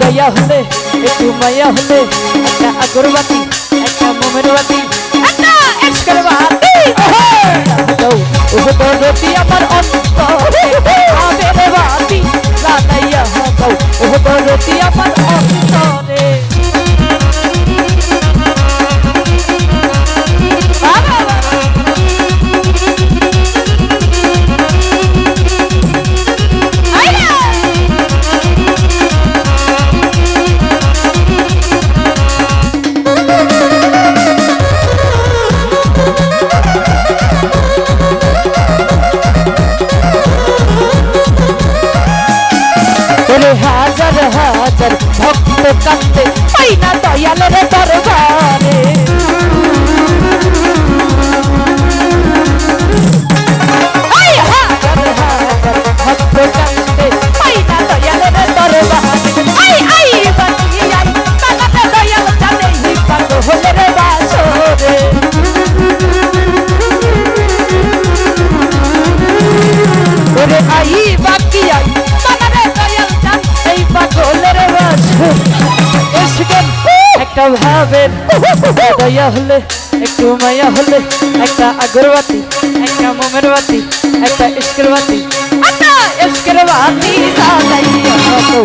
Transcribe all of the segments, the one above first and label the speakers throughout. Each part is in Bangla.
Speaker 1: দয়া হলে একটু মায়া হলে একটা আগরবাতি একটা মোমের বাতি একটা এক্সকের বাতি দাও ও দরদি আমার ওরে হাজার হাজার ভক্ত কাঁদতে পাই না দয়াল রে দরবারে। ভাবেন দয়া হলে, একটু মায়া হলে, একটা আগরবাতি, একটা মোমের একটা ইস্কের বাতি। একটা ভাবের বাতি জ্বালাইয়া হতো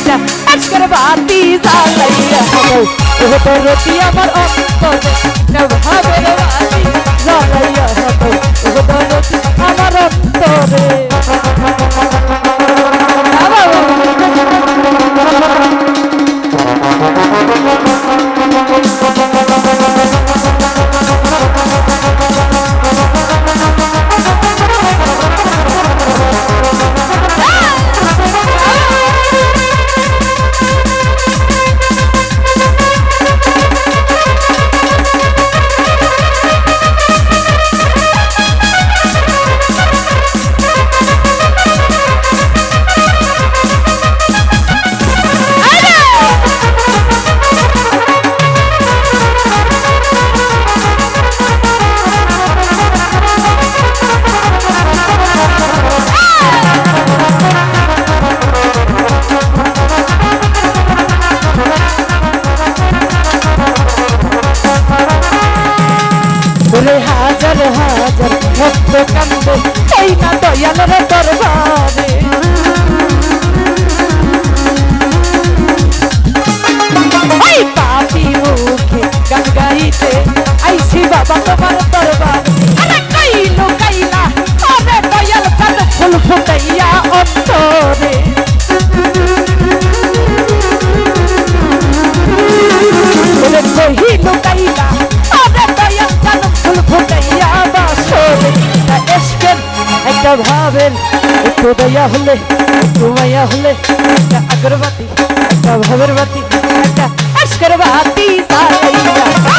Speaker 1: একটা আজকের বাতি জ্বালাইয়া হলো ও তো রতি আমার অন্তরে একটা ভাবের বাতি জ্বালাইয়া হলো ও তো রতি আমার অন্তরে বাবা ওরে হাজার হাজার ভক্ত কান্দে, এই না দয়ালের দরবারে। পাপি মুখে গান গাইতে আইছি বাবা একটা ভাবেন একটু দয়া হলে একটু মায়া হলে একটা আগরবাতি একটা ভাবের বাতি একটা আশকর বাতি জ্বালাইয়া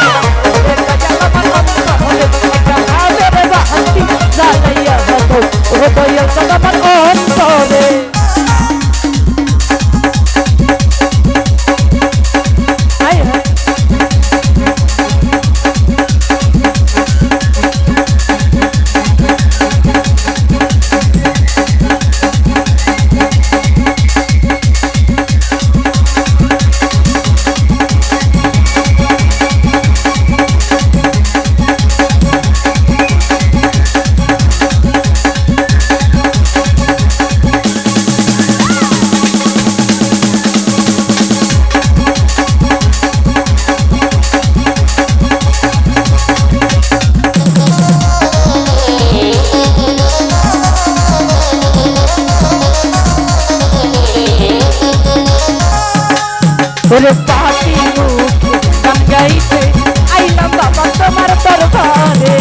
Speaker 1: ওরে পাটি মুখে গান গাইতে আইলাম বাবা তোমার দরবারে।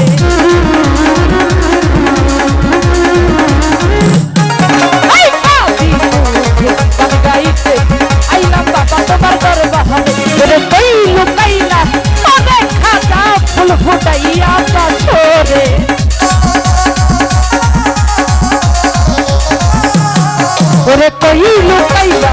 Speaker 1: ফুটাইয়া পাথরে। ওরে কইলো কইলা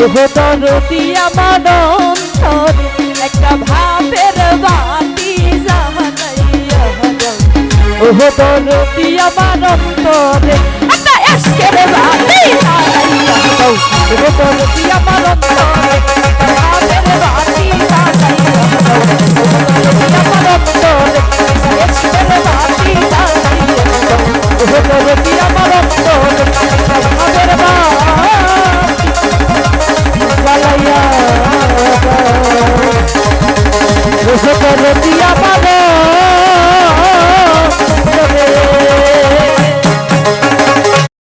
Speaker 1: তরতি আমার অন্তর একটা ভাবের বাতি ওহ তরতি আমার অন্তরে একটা এসকের বাতি ওহ তরতি আমার অন্তর